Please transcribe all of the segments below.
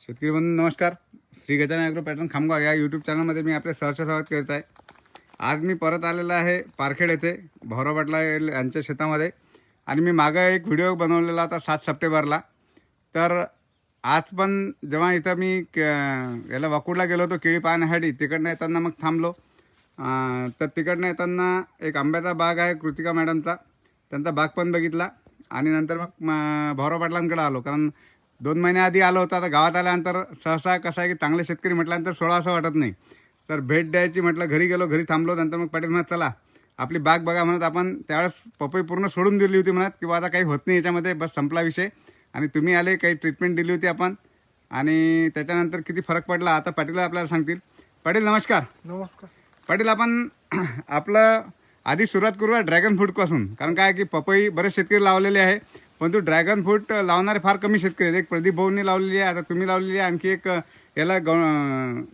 शेतकरी बंधू नमस्कार. श्री गजानन ॲग्रो पॅटर्न खामगाव या यूट्यूब चॅनलमध्ये मी आपले सहर्ष स्वागत करत आहे. आज मी परत आलेला आहे पारखेड येथे भाऊराव पाटला यांच्या शेतामध्ये. आणि मी मागं एक व्हिडिओ बनवलेला होता सात सप्टेंबरला. तर आज पण जेव्हा इथं मी याला वाकुडला गेलो होतो केळी पाहण्यासाठी तिकडनं येताना मग थांबलो. तर तिकडनं येताना एक आंब्याचा बाग आहे कृतिका मॅडमचा. त्यांचा बाग पण बघितला. आणि नंतर मग भाऊराव पाटलांकडे आलो. कारण दोन महिन्याआधी आलो होतो आता गावात आल्यानंतर सहसा कसं आहे की चांगले शेतकरी म्हटल्यानंतर सोळा असं वाटत नाही. तर भेट द्यायची म्हटलं घरी गेलो घरी थांबलो नंतर मग पाटील म्हणत चला आपली बाग बघा म्हणत आपण त्यावेळेस पपई पूर्ण सोडून दिली होती म्हणत किंवा आता काही होत नाही याच्यामध्ये बस संपला विषय. आणि तुम्ही आले काही ट्रीटमेंट दिली होती आपण. आणि त्याच्यानंतर किती फरक पडला आता पाटील आपल्याला सांगतील. पाटील नमस्कार. नमस्कार. पाटील आपण आपलं आधी सुरुवात करूया ड्रॅगन फ्रूटपासून कारण काय की पपई बरेच शेतकरी लावलेले आहे. पण तो ड्रॅगन फ्रूट लावणारे फार कमी शेतकरी आहेत. एक प्रदीप भाऊंनी लावलेली आहे आता तुम्ही लावलेली आहे. आणखी एक याला गो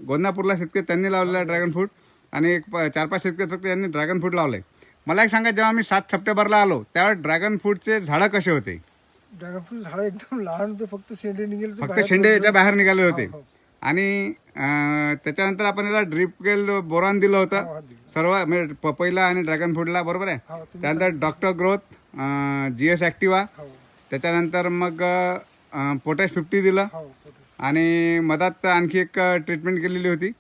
गोंदापूरला शेतकरी त्यांनी लावलेला आहे ड्रॅगन फ्रूट. आणि एक प- चार पाच शेतकरी फक्त यांनी ड्रॅगन फ्रूट लावलं आहे मला एक सांगा जेव्हा मी सात सप्टेंबरला आलो त्यावेळेस ड्रॅगन फ्रूटचे झाडं कसे होते? ड्रॅगनफ्रूट झाड एकदम लहान होते फक्त शेंडे निघेल फक्त शेंडे याच्या बाहेर निघाले होते. हो, हो. आणि त्याच्यानंतर आपण याला ड्रिप केल बोरॉन दिलं होतं. हो. सर्व म्हणजे पपईला आणि ड्रॅगन फ्रूटला बरोबर आहे? त्यानंतर doctor growth G S Activa त्याच्यानंतर मग पोटॅश फिफ्टी दिलं. हो. आणि मधात आणखी एक ट्रीटमेंट केलेली होती.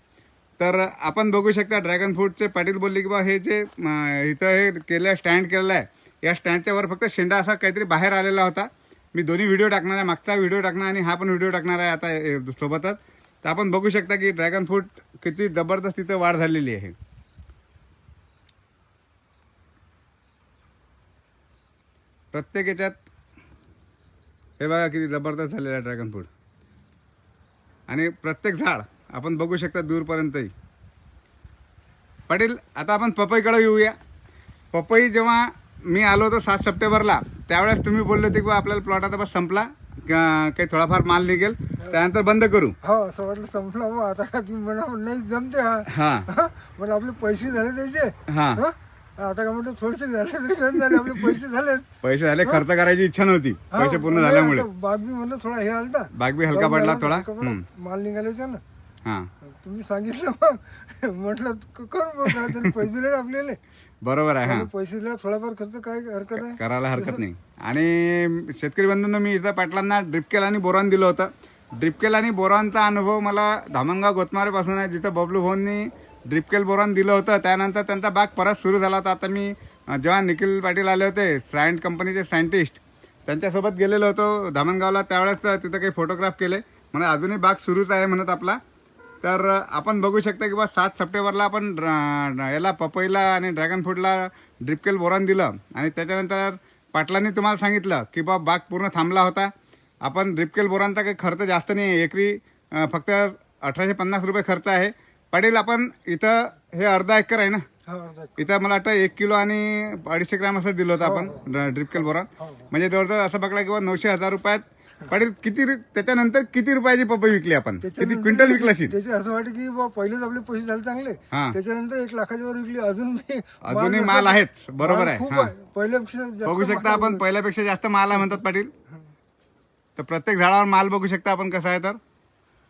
तर आपण बघू शकता ड्रॅगन फ्रूटचे पाटील बोलले की बा हे जे इथं हे केलं स्टँड केलेलं आहे. या स्टँडच्या वर फक्त शेंडा असा काहीतरी बाहेर आलेला होता. मी दोन्ही व्हिडिओ टाकणार आहे मागचा व्हिडिओ टाकणार आणि हा पण व्हिडिओ टाकणार आहे आता सोबतच. तर आपण बघू शकता की ड्रॅगन फ्रूट किती जबरदस्त तिथं वाढ झालेली आहे. प्रत्येक याच्यात हे बघा किती जबरदस्त झालेलं आहे ड्रॅगन फ्रूट आणि प्रत्येक झाड आपण बघू शकता दूरपर्यंतही. पाटील आता आपण पपईकडे येऊया. पपई जेव्हा मी आलो होतो सात सप्टेंबरला त्यावेळेस तुम्ही बोलले होते की बा आपल्याला प्लॉट आता बस संपला काही थोडाफार माल निघेल त्यानंतर बंद करू. हो असं वाटलं संपला मग आता नाही जमते हा. मला आपले पैसे झाले त्याचे. हं? आता का म्हणतो थोडेसे झाले तरी झाले आपले पैसे झालेच. पैसे झाले खर्च करायची इच्छा नव्हती. हो, पैसे पूर्ण झाल्यामुळे. आता बाग बी म्हणलं थोडा हे आलता. बाग बी हलका पडला थोडा. हम्म. माल निघाल्याचा ना. हां. तुम्ही सांगितलं मग. म्हटलं क- करू मग काय तरी पैसे दिले ना आपल्याला. बरोबर आहे हां. पैसे दिले थोडाफार खर्च काय हरकत आहे? करायला हरकत नाही. आणि शेतकरी बंधूंनो मी इथं पाटलांना ड्रिपकेल आणि बोरॉन दिलं होतं. ड्रिपकेल आणि बोरॉनचा अनुभव मला धामणगाव गोतमारेपासून आहे जिथं बबलू भाऊंनी ड्रिपकेल बोरॉन दिलं होतं. त्यानंतर त्यांचा बाग परत सुरू झाला होता. आता मी जेव्हा निखिल पाटील आले होते सायंट कंपनीचे सायंटिस्ट त्यांच्यासोबत गेलेलो होतो धामणगावला. त्यावेळेस तिथं काही फोटोग्राफ केले. म्हणजे अजूनही बाग सुरूच आहे म्हणत आपला. तर आपण बघू शकता की बा सात सप्टेंबरला आपण ड्रा- याला पपईला आणि ड्रॅगन फ्रूटला ड्रिपकेल बोरॉन दिलं. आणि त्याच्यानंतर पाटलांनी तुम्हाला सांगितलं की बा बाग पूर्ण थांबला होता. आपण ड्रिपकेल बोरांचा काही खर्च जास्त नाही आहे. एकरी फक्त अठराशे पन्नास रुपये खर्च आहे. पाटील आपण इथं हे अर्धा एकर आहे ना? हो इथं मला वाटतं एक किलो आणि अडीचशे ग्रॅम असं दिलं होतं आपण ड्रिपकेल बोरान म्हणजे जवळजवळ असं बघला की बा नऊशे हजार रुपयात. पाटील किती त्याच्यानंतर किती रुपयाची पपई विकली आपण? किती क्विंटल विकला त्याचे असं वाटतं की पहिलेच आपले पैसे झाले चांगले. हा. त्याच्यानंतर एक लाखाच्या वर विकली. अजून अजूनही माल आहेत. बरोबर आहे. हा. पहिल्यापेक्षा बघू शकता आपण पहिल्यापेक्षा जास्त माल आहे म्हणतात पाटील. तर प्रत्येक झाडावर माल बघू शकता आपण कसं आहे तर.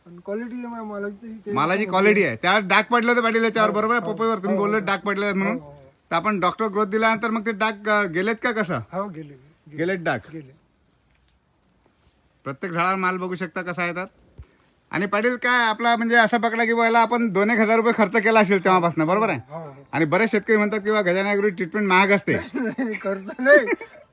क्वालिटी आहे मालाची ते- मालाची क्वालिटी आहे. त्यावर डाग पडले होते पाटील याच्यावर बरोबर? आहे पपईवर तुम्ही बोलले डाग पडले म्हणून. तर आपण डॉक्टर ग्रोथ दिल्यानंतर मग ते डाग अं, गेलेत का कसं? हो गेले गेले. गेलेत डाग? गेले. प्रत्येक झाडावर माल बघू शकता कसा आहे तर आणि पाटील काय आपला म्हणजे असं पकडा की बायला आपण दोन एक हजार रुपये खर्च केला असेल तेव्हापासून बरोबर आहे? हो हो. आणि बरेच शेतकरी म्हणतात की बा गजानागरी ट्रीटमेंट महाग असते. खर्च नाही.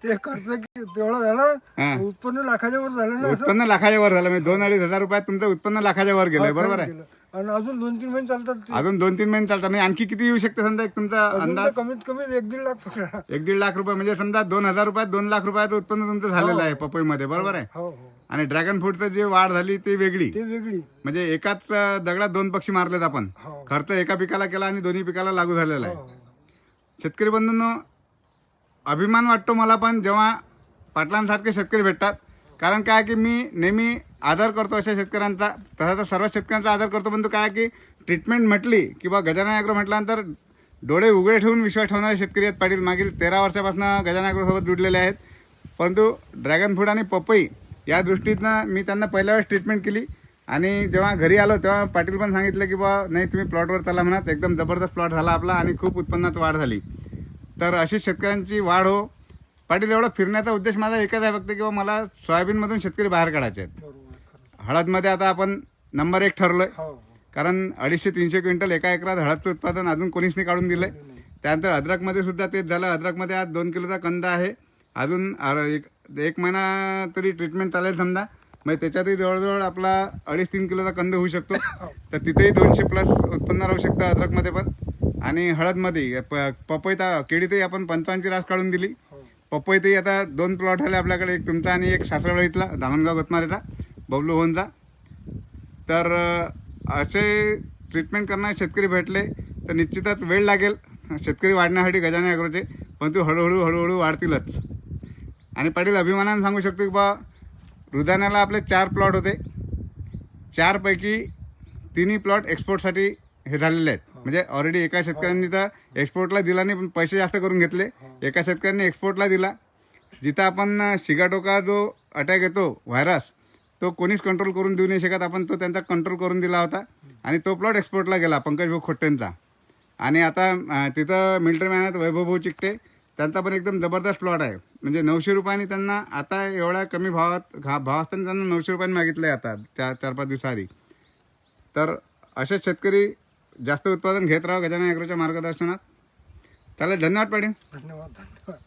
ते खर्च कि- तेवढा झाला हा. उत्पन्न लाखाच्या वर झालं ना असं. उत्पन्न लाखाच्या वर झालं म्हणजे दोन अडीच हजार रुपयात तुमचं उत्पन्न लाखाच्या वर गेलंय बरोबर आहे. आणि अजून दोन तीन महिने चालतात ते. अजून दोन तीन महिने चालतात म्हणजे आणखी किती येऊ शकते समजा एक तुमचा अजून अंदाज? तर कमीत कमी एक दीड लाख पकडा. एक दीड लाख रुपये म्हणजे समजा दोन हजार रुपयात दोन लाख रुपयाचं उत्पन्न तुमचं झालेलं आहे पपईमध्ये बरोबर आहे? हो हो. आणि ड्रॅगन फ्रूटचं जी वाढ झाली ती वेगळी. ते वेगळी. म्हणजे एकाच अं, दगडात दोन पक्षी मारलेत आपण. हो. खर्च एका पिकाला केला आणि दोन्ही पिकाला लागू झालेला आहे. हो. शेतकरी बंधूंनो अभिमान वाटतो मला पण जेव्हा पाटलांसारखे शेतकरी भेटतात. कारण काय की मी नेहमी आदर करतो अशा शेतकऱ्यांचा. तसा तर सर्व शेतकऱ्यांचा आदर करतो. पण तो काय की ट्रीटमेंट म्हटली किंवा गजानन ॲग्रो म्हटल्यानंतर डोळे उघडे ठेवून विश्वास ठेवणारे शेतकरी आहेत पाटील. मागील तेरा वर्षापासून गजानन ॲग्रोसोबत जुडलेले आहेत. परंतु ड्रॅगन फ्रूट आणि पपई या दृष्टीतनं मी त्यांना पहिल्या वेळेस ट्रीटमेंट केली. आणि जेव्हा घरी आलो तेव्हा पाटील पण सांगितलं की बा नाही तुम्ही प्लॉटवर चला म्हणत. एकदम जबरदस्त प्लॉट झाला आपला आणि खूप उत्पन्नात वाढ झाली. तर अशी शेतकऱ्यांची वाढ हो. पाटील एवढा फिरण्याचा उद्देश माझा एकच आहे फक्त की बा मला सोयाबीनमधून शेतकरी बाहेर काढायचे आहेत. हळदमध्ये आता आपण नंबर एक ठरलोय. हो हो. कारण अडीचशे तीनशे क्विंटल एका एकरात हळदचं उत्पादन अजून कोणीच नाही काढून दिलंय. नाही, नाही. त्यानंतर अद्रकमध्ये सुद्धा तेच झालं. अद्रकमध्ये आज दोन किलोचा कंद आहे. अजून एक एक महिना तरी ट्रीटमेंट चालेल समजा. मग त्याच्यातही जवळजवळ आपला अडीच तीन किलोचा कंद होऊ शकतो. तर तिथेही दोनशे प्लस उत्पन्न राहू शकतं अद्रकमध्ये पण. आणि हळदमध्ये पपईता केळीतही आपण पंचावन्नची रास काढून दिली. हो. पपईतही आता दोन प्लॉट आले आपल्याकडे एक तुमचा आणि एक सासरवाडी इथला धामणगाव गोतमारेचा बबलू होनचा तर असे ट्रीटमेंट करणारे शेतकरी भेटले तर निश्चितच वेळ लागेल. शेतकरी वाढण्यासाठी गजाने अग्रोचे पण ते हळूहळू हळूहळू वाढतीलच. आणि पाटील अभिमानाने सांगू शकतो की बा रुदाण्याला आपले चार प्लॉट होते. चारपैकी तिन्ही प्लॉट एक्सपोर्टसाठी हे झालेले आहेत. म्हणजे ऑलरेडी एका शेतकऱ्यांनी तर एक्सपोर्टला दिला नाही पण पैसे जास्त करून घेतले. एका शेतकऱ्यांनी एक्सपोर्टला दिला. जिथं आपण शिगाटोका जो अटॅक येतो व्हायरस तो कोणीच कंट्रोल करून देऊ नाही शकत. आपण तो त्यांचा कंट्रोल करून दिला होता. आणि तो प्लॉट एक्सपोर्टला गेला पंकज भाऊ खोट्टेंचा. आणि आता तिथं मिल्टर मॅनात वैभव भाऊ चिकटे. त्यांचा पण एकदम जबरदस्त प्लॉट आहे. म्हणजे नऊशे रुपयांनी त्यांना आता एवढ्या कमी भावात घा भाव असताना त्यांना नऊशे रुपयांनी मागितलं आहे आता चार चार पाच दिवसाआधी. तर असे शेतकरी जास्त उत्पादन घेत राहा गजानन ॲग्रोच्या मार्गदर्शनात. त्याला धन्यवाद पाटील. धन्यवाद धन्यवाद.